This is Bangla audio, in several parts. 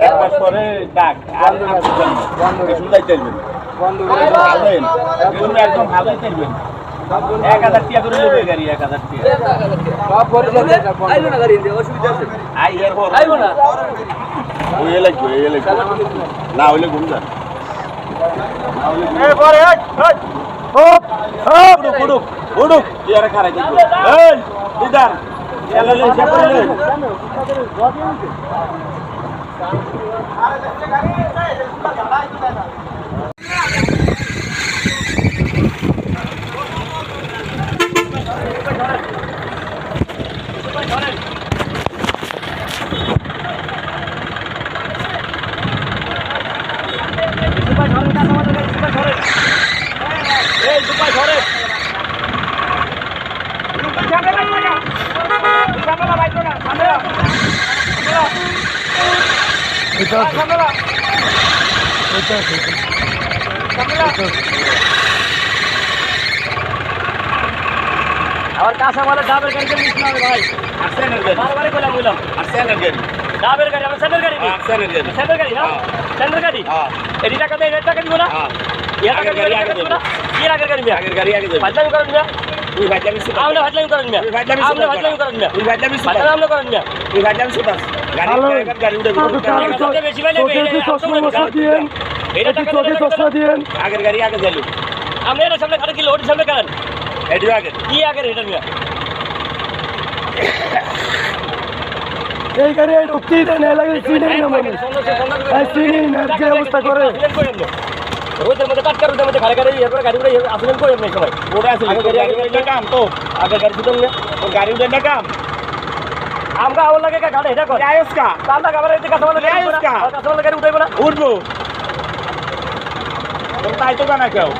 এক মাস পরে ডাক আর শুনতে চাইবেন না একদম ভালোই চাইবেন এক হাজার টাকা করে নেবে গাড়ি এক হাজার ওই লাগবে লাগবে না হইলে ঘুম যান ইয়ারে Bodoh, dia rekan lagi. Hei, tidak. Dia lalu siapa lalu? Kami, আবার কাঁচা মালের ডাবের গাড়ি নিস না ভাই আর্সেনের গাড়ি বারবারই বলে বললাম আর্সেনের গাড়ি ডাবের গাড়ি আমার স্যান্ডেল গাড়ি আর্সেনের গাড়ি স্যান্ডেল গাড়ি না হ্যাঁ। স্যান্ডেল গাড়ি হ্যাঁ এটি টাকা দেয় টাকা দিব না হ্যাঁ এর টাকা আগের দিব দিব না কি আগের গাড়ি আগের গাড়ি আগে যাবে ফাজলামি করেন মিয়া তুই ভাইজামি সুতাস আমরা ফাজলামি করেন আমরা সুতাস ফাজলামি করেন করেন সুতাস আগের গাড়ি আগে যাইলো আমরা এর সামনে আগে কি আগের। এটা মিয়া এই গাড়ি ঢুকতেই দেয় না লাগে চিনেই না মানুষ চিনি না। যে অবস্থা করে। টাটকা রোদের মধ্যে ঘরে ঘরে ইয়ে করে গাড়ি করে আসলেন করে এমনি সময় ওটা আছে তোর গাড়ি কাম তো আগে গাড়ি দিতেন না। তোর গাড়ি উঠে না কাম। আমরা আবার লাগে গাড়ি এটা কর। আয়স কা আমরা গাবার এদিকে কাঁচা মালের গাড়ি আয়ুষ্কা। কাঁচা মালের গাড়ি উঠাইবো না? উঠবো। তাই তো জানা কেউ।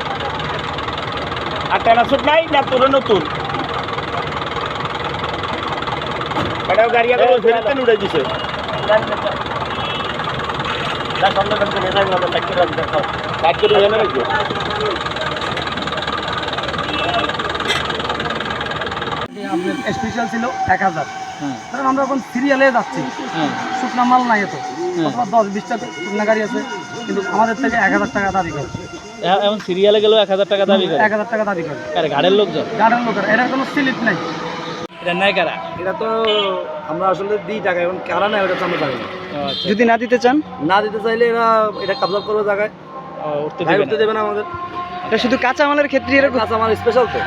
আর টেনা সুট নাই না তোর নতুন? এটাও গাড়ি আগে ফেরতে উঠে দিছে না সামনে সামনে নেতা গুলো টাকি রাখতে খাও কাজ করে এনে রাখব আপনার স্পেশাল ছিল এক হাজার। কারণ আমরা এখন সিরিয়ালে যাচ্ছি। শুকনা মাল নাই এত। অথবা দশ বিশটা শুকনা গাড়ি আছে কিন্তু আমাদের থেকে এক হাজার টাকা দাবি করে। এমন সিরিয়ালে গেলেও এক হাজার টাকা দাবি করে। এক হাজার টাকা দাবি করে। কারে গাড়ির লোকজন গাড়ির লোকের এটার কোনো স্লিপ নাই। এটা নেয় কারা? এটা তো আমরা আসলে দিই টাকা এবং কারা নাই ওটা তো আমরা জানি না। যদি না দিতে চান? না দিতে চাইলে এরা এটা কাবজা করবে জায়গায়। উঠতে। দেবে না। আমাদের। এটা শুধু কাঁচা মালের ক্ষেত্রে এরকম কাঁচা আমার স্পেশাল তো।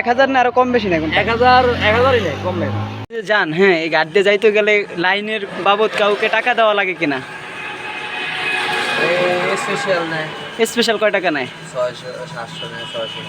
এক হাজার না আরও কম বেশি না এখন? এক হাজার এক হাজারই নেই কম নেই। যান হ্যাঁ এই গাড়িতে যাইতে গেলে লাইনের বাবদ কাউকে টাকা দেওয়া লাগে কিনা? স্পেশাল নেয় স্পেশাল কয় টাকা নেয়? ছয়শো সাতশো নেয় ছয়শো